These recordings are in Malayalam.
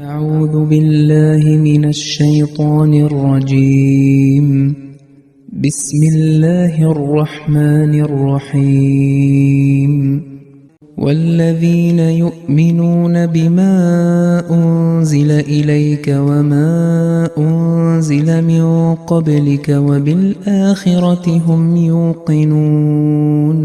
أعوذ بالله من الشيطان الرجيم. بسم الله الرحمن الرحيم. والذين يؤمنون بما أنزل إليك وما أنزل من قبلك وبالآخرة هم يوقنون.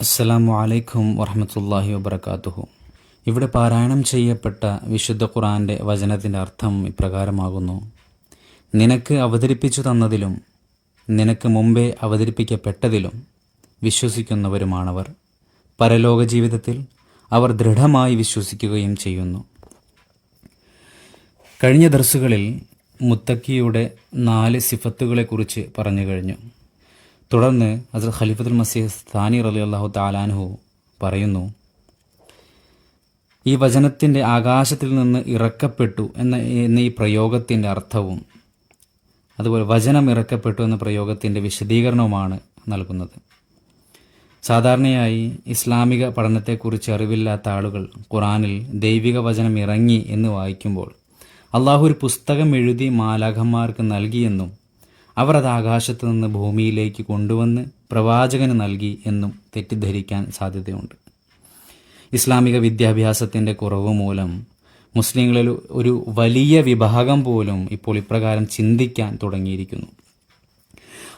السلام عليكم ورحمة الله وبركاته. ഇവിടെ പാരായണം ചെയ്യപ്പെട്ട വിശുദ്ധ ഖുറാന്റെ വചനത്തിന്റെ അർത്ഥം ഇപ്രകാരമാകുന്നു. നിനക്ക് അവതരിപ്പിച്ചു തന്നതിലും നിനക്ക് മുമ്പേ അവതരിപ്പിക്കപ്പെട്ടതിലും വിശ്വസിക്കുന്നവരുമാണവർ. പരലോക ജീവിതത്തിൽ അവർ ദൃഢമായി വിശ്വസിക്കുകയും ചെയ്യുന്നു. കഴിഞ്ഞ ദർസുകളിൽ മുത്തക്കിയുടെ നാല് സിഫത്തുകളെക്കുറിച്ച് പറഞ്ഞു കഴിഞ്ഞു. തുടർന്ന് അസർ ഖലീഫത്തുൽ മസീഹ് സ്ഥാനി റലി അള്ളാഹു താലാൻഹു പറയുന്നു ഈ വചനത്തിന്റെ ആകാശത്തിൽ നിന്ന് ഇറക്കപ്പെട്ടു എന്ന എന്ന ഈ പ്രയോഗത്തിന്റെ അർത്ഥവും അതുപോലെ വചനം ഇറക്കപ്പെട്ടു എന്ന പ്രയോഗത്തിന്റെ വിശദീകരണവുമാണ് നൽകുന്നത്. സാധാരണയായി ഇസ്ലാമിക പഠനത്തെക്കുറിച്ച് അറിവില്ലാത്ത ആളുകൾ ഖുറാനിൽ ദൈവിക വചനം ഇറങ്ങി എന്ന് വായിക്കുമ്പോൾ അള്ളാഹു ഒരു പുസ്തകം എഴുതി മാലാഖന്മാർക്ക് നൽകിയെന്നും അവർ അത് ആകാശത്ത് നിന്ന് ഭൂമിയിലേക്ക് കൊണ്ടുവന്ന് പ്രവാചകന് നൽകി എന്നും തെറ്റിദ്ധരിക്കാൻ സാധ്യതയുണ്ട്. ഇസ്ലാമിക വിദ്യാഭ്യാസത്തിന്റെ കുറവ് മൂലം മുസ്ലിങ്ങളിൽ ഒരു വലിയ വിഭാഗം പോലും ഇപ്പോൾ ഇപ്രകാരം ചിന്തിക്കാൻ തുടങ്ങിയിരിക്കുന്നു.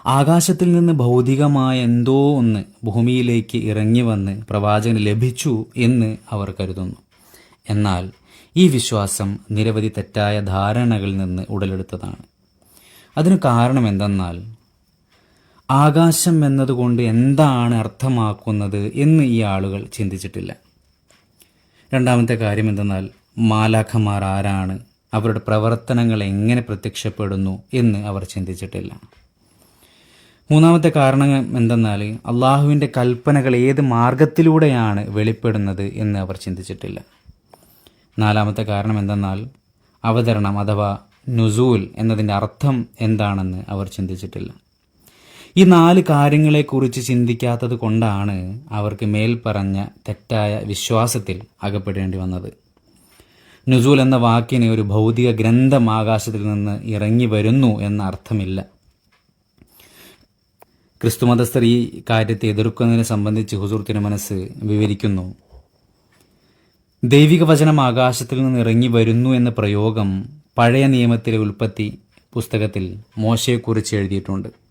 ആകാശത്തിൽ നിന്ന് ഭൗതികമായ എന്തോ ഒന്ന് ഭൂമിയിലേക്ക് ഇറങ്ങി വന്ന് പ്രവാചകന് ലഭിച്ചു എന്ന് അവർ കരുതുന്നു. എന്നാൽ ഈ വിശ്വാസം നിരവധി തെറ്റായ ധാരണകളിൽ നിന്ന് ഉടലെടുത്തതാണ്. അതിന് കാരണം എന്തെന്നാൽ ആകാശം എന്നതുകൊണ്ട് എന്താണ് അർത്ഥമാക്കുന്നത് എന്ന് ഈ ആളുകൾ ചിന്തിച്ചിട്ടില്ല. രണ്ടാമത്തെ കാര്യം എന്തെന്നാൽ മാലാഖമാർ ആരാണ്? അവരുടെ പ്രവർത്തനങ്ങൾ എങ്ങനെ പ്രത്യക്ഷപ്പെടുന്നു എന്ന് അവർ ചിന്തിച്ചിട്ടില്ല. മൂന്നാമത്തെ കാരണം എന്തെന്നാൽ അള്ളാഹുവിന്റെ കൽപ്പനകൾ ഏത് മാർഗത്തിലൂടെയാണ് വെളിപ്പെടുന്നത് എന്ന് അവർ ചിന്തിച്ചിട്ടില്ല. നാലാമത്തെ കാരണം എന്തെന്നാൽ അവതരണം അഥവാ നുസൂൽ എന്നതിന്റെ അർത്ഥം എന്താണെന്ന് അവർ ചിന്തിച്ചിട്ടില്ല. ഈ നാല് കാര്യങ്ങളെക്കുറിച്ച് ചിന്തിക്കാത്തത് കൊണ്ടാണ് അവർക്ക് മേൽപ്പറഞ്ഞ തെറ്റായ വിശ്വാസത്തിൽ അകപ്പെടേണ്ടി വന്നത്. നുസൂൽ എന്ന വാക്കിന് ഒരു ഭൗതിക ഗ്രന്ഥം ആകാശത്തിൽ നിന്ന് ഇറങ്ങി വരുന്നു എന്ന അർത്ഥമില്ല. ക്രിസ്തുമതസ്ഥർ ഈ കാര്യത്തെ എതിർക്കുന്നതിനെ സംബന്ധിച്ച് ഹുസൂർ മനസ്സ് വിവരിക്കുന്നു. ദൈവിക വചനം ആകാശത്തിൽ നിന്ന് ഇറങ്ങി വരുന്നു എന്ന പ്രയോഗം പഴയ നിയമത്തിലെ ഉൽപ്പത്തി പുസ്തകത്തിൽ മോശയെക്കുറിച്ച് എഴുതിയിട്ടുണ്ട്.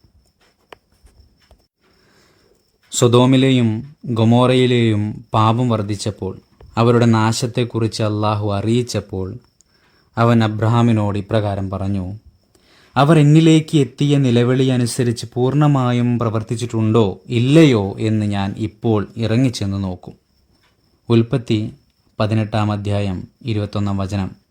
സ്വതോമിലെയും ഗൊമോറയിലെയും പാപം വർദ്ധിച്ചപ്പോൾ അവരുടെ നാശത്തെക്കുറിച്ച് അള്ളാഹു അറിയിച്ചപ്പോൾ അവൻ അബ്രഹാമിനോട് ഇപ്രകാരം പറഞ്ഞു അവർ എന്നിലേക്ക് എത്തിയ നിലവിളി അനുസരിച്ച് പൂർണമായും പ്രവർത്തിച്ചിട്ടുണ്ടോ ഇല്ലയോ എന്ന് ഞാൻ ഇപ്പോൾ ഇറങ്ങിച്ചെന്ന് നോക്കും. ഉൽപ്പത്തി പതിനെട്ടാം അധ്യായം ഇരുപത്തൊന്നാം വചനം.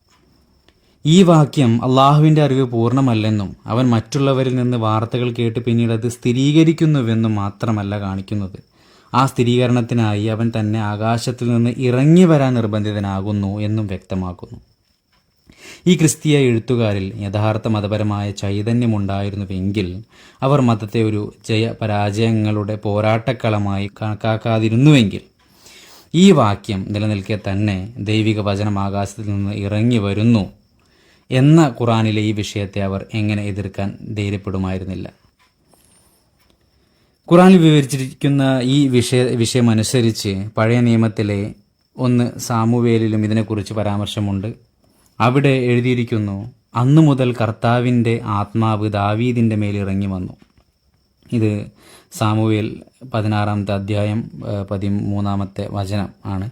ഈ വാക്യം അള്ളാഹുവിന്റെ അറിവ് പൂർണമല്ലെന്നും അവൻ മറ്റുള്ളവരിൽ നിന്ന് വാർത്തകൾ കേട്ട് പിന്നീട് അത് സ്ഥിരീകരിക്കുന്നുവെന്നും മാത്രമല്ല കാണിക്കുന്നത്. ആ സ്ഥിരീകരണത്തിനായി അവൻ തന്നെ ആകാശത്തിൽ നിന്ന് ഇറങ്ങി വരാൻ നിർബന്ധിതനാകുന്നു എന്നും വ്യക്തമാക്കുന്നു. ഈ ക്രിസ്തീയ എഴുത്തുകാരിൽ യഥാർത്ഥ മതപരമായ ചൈതന്യമുണ്ടായിരുന്നുവെങ്കിൽ അവർ മതത്തെ ഒരു ജയപരാജയങ്ങളുടെ പോരാട്ടക്കളമായി കണക്കാക്കാതിരുന്നുവെങ്കിൽ ഈ വാക്യം നിലനിൽക്കെ തന്നെ ദൈവിക വചനം ആകാശത്തിൽ നിന്ന് ഇറങ്ങി വരുന്നു. എന്ന ഖുറാനിലെ ഈ വിഷയത്തെ അവർ എങ്ങനെ എതിർക്കാൻ ധൈര്യപ്പെടുമായിരുന്നില്ല. ഖുറാനിൽ വിവരിച്ചിരിക്കുന്ന ഈ വിഷയ വിഷയമനുസരിച്ച് പഴയ നിയമത്തിലെ ഒന്ന് സാമുവേലിലും ഇതിനെക്കുറിച്ച് പരാമർശമുണ്ട്. അവിടെ എഴുതിയിരിക്കുന്നു അന്നു മുതൽ കർത്താവിന്റെ ആത്മാവ് ദാവീദിന്റെ മേൽ ഇറങ്ങി വന്നു. ഇത് സാമുവേൽ പതിനാറാമത്തെ അധ്യായം പതിമൂന്നാമത്തെ വചനം ആണ്.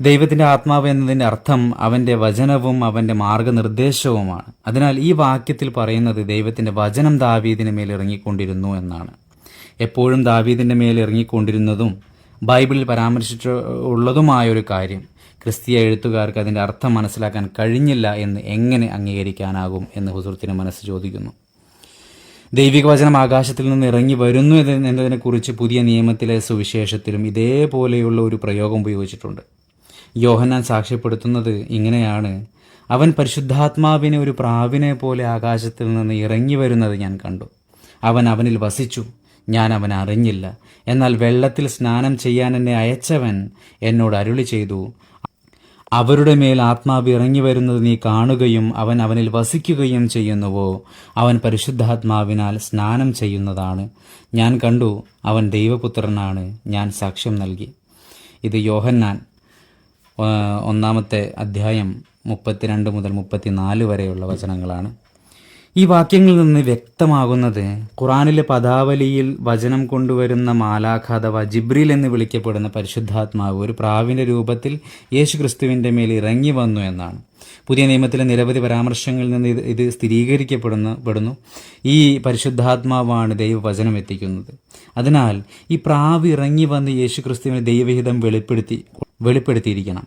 ദൈവത്തിന്റെ ആത്മാവ് എന്നതിന്റെ അർത്ഥം അവന്റെ വചനവും അവന്റെ മാർഗനിർദ്ദേശവുമാണ്. അതിനാൽ ഈ വാക്യത്തിൽ പറയുന്നത് ദൈവത്തിന്റെ വചനം ദാവീദിന് മേൽ ഇറങ്ങിക്കൊണ്ടിരുന്നു എന്നാണ്. എപ്പോഴും ദാവീദിന്റെ മേൽ ഇറങ്ങിക്കൊണ്ടിരുന്നതും ബൈബിളിൽ പരാമർശിച്ചുള്ളതുമായ ഒരു കാര്യം ക്രിസ്തീയ എഴുത്തുകാർക്ക് അതിന്റെ അർത്ഥം മനസ്സിലാക്കാൻ കഴിഞ്ഞില്ല എന്ന് എങ്ങനെ അംഗീകരിക്കാനാകും എന്ന് ഹുസൂർത്തിന് മനസ്സ് ചോദിക്കുന്നു. ദൈവിക വചനം ആകാശത്തിൽ നിന്ന് ഇറങ്ങി വരുന്നു എന്നതിനെക്കുറിച്ച് പുതിയ നിയമത്തിലെ സുവിശേഷത്തിലും ഇതേപോലെയുള്ള ഒരു പ്രയോഗം ഉപയോഗിച്ചിട്ടുണ്ട്. യോഹന്നാൻ സാക്ഷ്യപ്പെടുത്തുന്നത് ഇങ്ങനെയാണ്. അവൻ പരിശുദ്ധാത്മാവിനെ ഒരു പ്രാവിനെ പോലെ ആകാശത്തിൽ നിന്ന് ഇറങ്ങി വരുന്നത് ഞാൻ കണ്ടു. അവൻ അവനിൽ വസിച്ചു. ഞാൻ അവൻ അറിഞ്ഞില്ല. എന്നാൽ വെള്ളത്തിൽ സ്നാനം ചെയ്യാൻ എന്നെ അയച്ചവൻ എന്നോട് അരുളി ചെയ്തു. അവരുടെ മേൽ ആത്മാവ് ഇറങ്ങി വരുന്നത് നീ കാണുകയും അവൻ അവനിൽ വസിക്കുകയും ചെയ്യുന്നുവോ? അവൻ പരിശുദ്ധാത്മാവിനാൽ സ്നാനം ചെയ്യുന്നതാണ്. ഞാൻ കണ്ടു അവൻ ദൈവപുത്രനാണ്. ഞാൻ സാക്ഷ്യം നൽകി. ഇത് യോഹന്നാൻ. ഒന്നാമത്തെ അധ്യായം മുപ്പത്തിരണ്ട് മുതൽ മുപ്പത്തിനാല് വരെയുള്ള വചനങ്ങളാണ്. ഈ വാക്യങ്ങളിൽ നിന്ന് വ്യക്തമാകുന്നത് ഖുറാനിലെ പദാവലിയിൽ വചനം കൊണ്ടുവരുന്ന മാലാഖ അഥവാ ജിബ്രിൽ എന്ന് വിളിക്കപ്പെടുന്ന പരിശുദ്ധാത്മാവ് ഒരു പ്രാവിന്റെ രൂപത്തിൽ യേശു ക്രിസ്തുവിന്റെ മേൽ ഇറങ്ങി വന്നു എന്നാണ്. പുതിയ നിയമത്തിലെ നിരവധി പരാമർശങ്ങളിൽ നിന്ന് ഇത് ഇത് സ്ഥിരീകരിക്കപ്പെടുന്നു പെടുന്നു. ഈ പരിശുദ്ധാത്മാവാണ് ദൈവവചനം എത്തിക്കുന്നത്. അതിനാൽ ഈ പ്രാവ് ഇറങ്ങി വന്ന് യേശു ക്രിസ്തുവിന് ദൈവഹിതം വെളിപ്പെടുത്തി വെളിപ്പെടുത്തിയിരിക്കണം.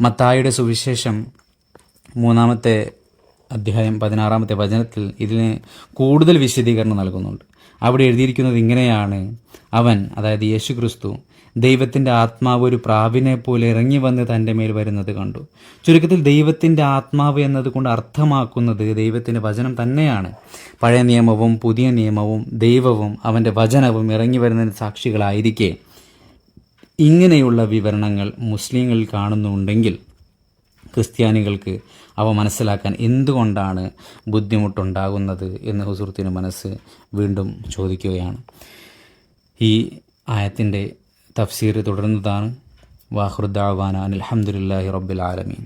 മത്തായുടെ സുവിശേഷം മൂന്നാമത്തെ അധ്യായം പതിനാറാമത്തെ വചനത്തിൽ ഇതിന് കൂടുതൽ വിശദീകരണം നൽകുന്നുണ്ട്. അവിടെ എഴുതിയിരിക്കുന്നത് ഇങ്ങനെയാണ്. അവൻ അതായത് യേശു ക്രിസ്തു ദൈവത്തിന്റെ ആത്മാവ് ഒരു പ്രാവിനെ പോലെ ഇറങ്ങി വന്ന് തന്റെ മേൽ വരുന്നത് കണ്ടു. ചുരുക്കത്തിൽ ദൈവത്തിന്റെ ആത്മാവ് എന്നതുകൊണ്ട് അർത്ഥമാക്കുന്നത് ദൈവത്തിന്റെ വചനം തന്നെയാണ്. പഴയ നിയമവും പുതിയ നിയമവും ദൈവവും അവന്റെ വചനവും ഇറങ്ങി വരുന്നതിന് സാക്ഷികളായിരിക്കെ. ഇങ്ങനെയുള്ള വിവരണങ്ങൾ മുസ്ലിങ്ങളിൽ കാണുന്നുണ്ടെങ്കിൽ ക്രിസ്ത്യാനികൾക്ക് അവ മനസ്സിലാക്കാൻ എന്തുകൊണ്ടാണ് ബുദ്ധിമുട്ടുണ്ടാകുന്നത് എന്ന് ഹുസൂർത്തിന് മനസ്സ് വീണ്ടും ചോദിക്കുകയാണ്. ഈ ആയത്തിന്റെ തഫ്സീർ തുടരുന്നതാണ്. വാഹൃദാവാന അലഹമുല്ലാഹി റബ്ബിൽ ആലമീൻ.